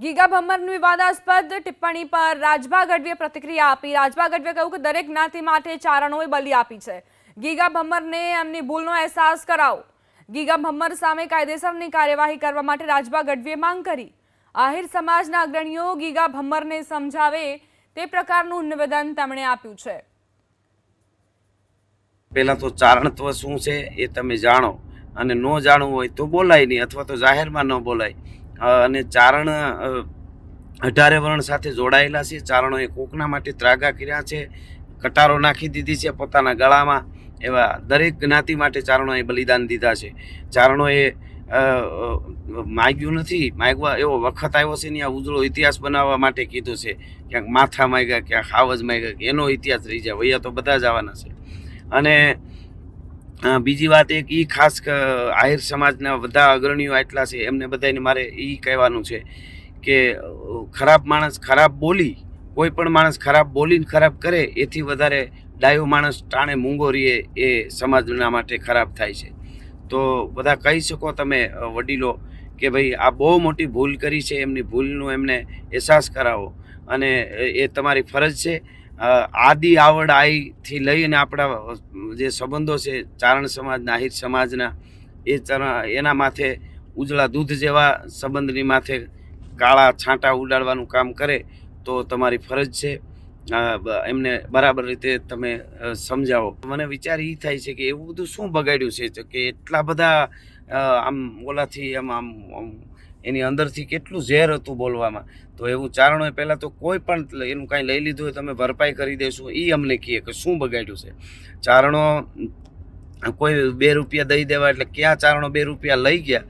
Giga ભમ્મરનું વિવાદાસ્પદ ટિપ્પણી પર રાજભા ગઢવીએ પ્રતિક્રિયા આપી. રાજભા ગઢવીએ કહ્યું કે દરેક જ્ઞાતિ માટે ચારણોએ બલી આપી છે. ગીગા ભમ્મરને એમની ભૂલનો અહેસાસ કરાવો. ગીગા ભમ્મર સામે કાયદેસરની કાર્યવાહી કરવા માટે રાજભા ગઢવીએ માંગ કરી. આહિર સમાજના અગ્રણીઓ ગીગા ભમ્મરને સમજાવે તે પ્રકારનું નિવેદન તેમણે આપ્યું છે. પહેલાં તો ચારણત્વ શું છે એ તમે જાણો. અને ન જાણવું હોય તો બોલાય નહીં અથવા તો જાહેરમાં ન બોલાય. અને ચારણ અઢારે વર્ણ સાથે જોડાયેલા છે. ચારણોએ કોકના માટે ત્રાગા કર્યા છે. કટારો નાખી દીધી છે પોતાના ગળામાં. એવા દરેક જ્ઞાતિ માટે ચારણોએ બલિદાન દીધા છે. ચારણોએ માગ્યું નથી. માગવા એવો વખત આવ્યો છે ને આ ઉજળો ઇતિહાસ બનાવવા માટે કીધું છે. ક્યાંક માથા માગ્યા, ક્યાંક હાવજ માગ્યા, એનો ઇતિહાસ રહી જાય. વૈયા તો બધા જ આવવાના છે. અને બીજી વાત એક એ ખાસ આહિર સમાજના બધા અગ્રણીઓ એટલા છે, એમને બધાને મારે એ કહેવાનું છે કે, ખરાબ માણસ ખરાબ બોલી, કોઈ પણ માણસ ખરાબ બોલીને ખરાબ કરે, એથી વધારે ડાયો માણસ ટાણે મૂંગો રહીએ એ સમાજના માટે ખરાબ થાય છે. તો બધા કહી શકો તમે વડીલો, કે ભાઈ આ બહુ મોટી ભૂલ કરી છે, એમની ભૂલનું એમને અહેસાસ કરાવો અને એ- તમારી ફરજ છે. આદિ આવડ આઈથી લઈને આપણા જે સંબંધો છે, ચારણ સમાજના આહિર સમાજના, એ એના માથે ઉજળા દૂધ જેવા સંબંધની માથે કાળા છાંટા ઉડાડવાનું કામ કરે તો તમારી ફરજ છે. એમને બરાબર રીતે તમે સમજાવો. મને વિચાર એ થાય છે કે એવું બધું શું બગાડ્યું છે? કે એટલા બધા આમ ઓલાથી આમ આમ એની અંદરથી કેટલું ઝેર હતું બોલવામાં. તો એવું ચારણોએ પહેલાં તો કોઈ પણ એનું કાંઈ લઈ લીધું હોય, તમે ભરપાઈ કરી દેશું એ અમને કહે કે શું બગાડ્યું છે? ચારણો કોઈ બે રૂપિયા દઈ દેવા એટલે ક્યાં ચારણો બે રૂપિયા લઈ ગયા?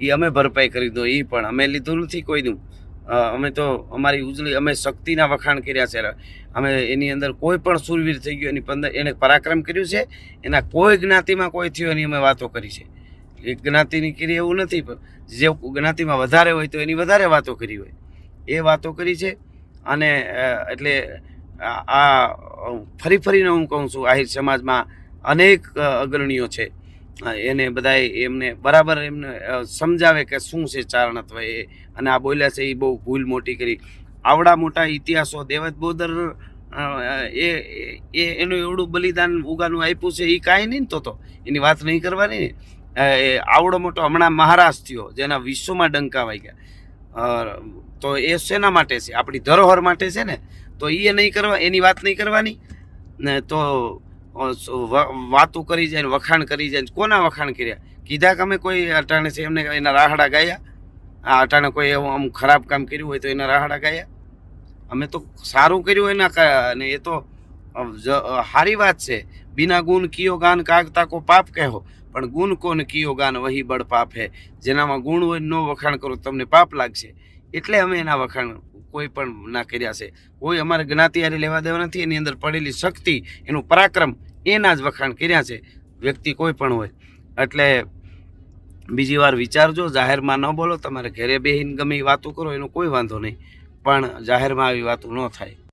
એ અમે ભરપાઈ કરી દો એ પણ. અમે લીધું નથી કોઈનું અમે તો અમારી ઉજળી, અમે શક્તિના વખાણ કર્યા છે. અમે એની અંદર કોઈ પણ સુરવીર થઈ ગયો, એની પંદર, એને પરાક્રમ કર્યું છે. એના કોઈ જ્ઞાતિમાં કોઈ થયો એની અમે વાતો કરી છે. એક જ્ઞાતિની કરી એવું નથી, પણ જે જ્ઞાતિમાં વધારે હોય તો એની વધારે વાતો કરી હોય. એ વાતો કરી છે અને એટલે આ ફરી ફરીને હું કહું છું, આહિર સમાજમાં અનેક અગ્રણીઓ છે. એને બધાએ એમને બરાબર એમને સમજાવે કે શું છે ચારણત્વ એ, અને આ બોલ્યા છે એ બહુ ભૂલ મોટી કરી. આવડા મોટા ઇતિહાસો દેવત બોદર એ એ- એ, એનું એવડું બલિદાન ઉગાનું આપ્યું છે એ કાંઈ નહીં તો તો, એની વાત નહીં કરવાની એ આવડો મોટો હમણાં મહારાજ થયો, જેના વિશ્વમાં ડંકા વાઈ ગયા તો એ શેના માટે છે? આપણી ધરોહર માટે છે ને? તો એ નહીં કરવા, એની વાત નહીં કરવાની? ને તો વાતો કરી જાય વખાણ કરી જાય કોના વખાણ કર્યા? કીધા કે અમે કોઈ અટાણે છે, એમને એના રાહડા ગાયા? આ અટાણે કોઈ એવું આમ ખરાબ કામ કર્યું હોય તો એના રાહડા ગાયા? અમે તો સારું કર્યું એના અને એ તો સારી વાત છે. બિના ગુણ કિયો ગાન કાગતા કો પાપ કહેવો. પણ ગુણ કોને કિયો ગાન વહી બળ પાપ હે? જેનામાં ગુણ હોય નો વખાણ કરો, તમને પાપ લાગશે. એટલે અમે એના વખાણ કોઈ પણ ના કર્યા છે. કોઈ અમારે જ્ઞાતિયારી લેવા દેવા નથી, એની અંદર પડેલી શક્તિ, એનું પરાક્રમ, એના જ વખાણ કર્યા છે. વ્યક્તિ કોઈ પણ હોય. એટલે બીજી વાર વિચારજો, જાહેરમાં ન બોલો, તમારે ઘરે બેહીને ગમે એ વાતો કરો, એનો કોઈ વાંધો નહીં. પણ જાહેરમાં આવી વાતો ન થાય.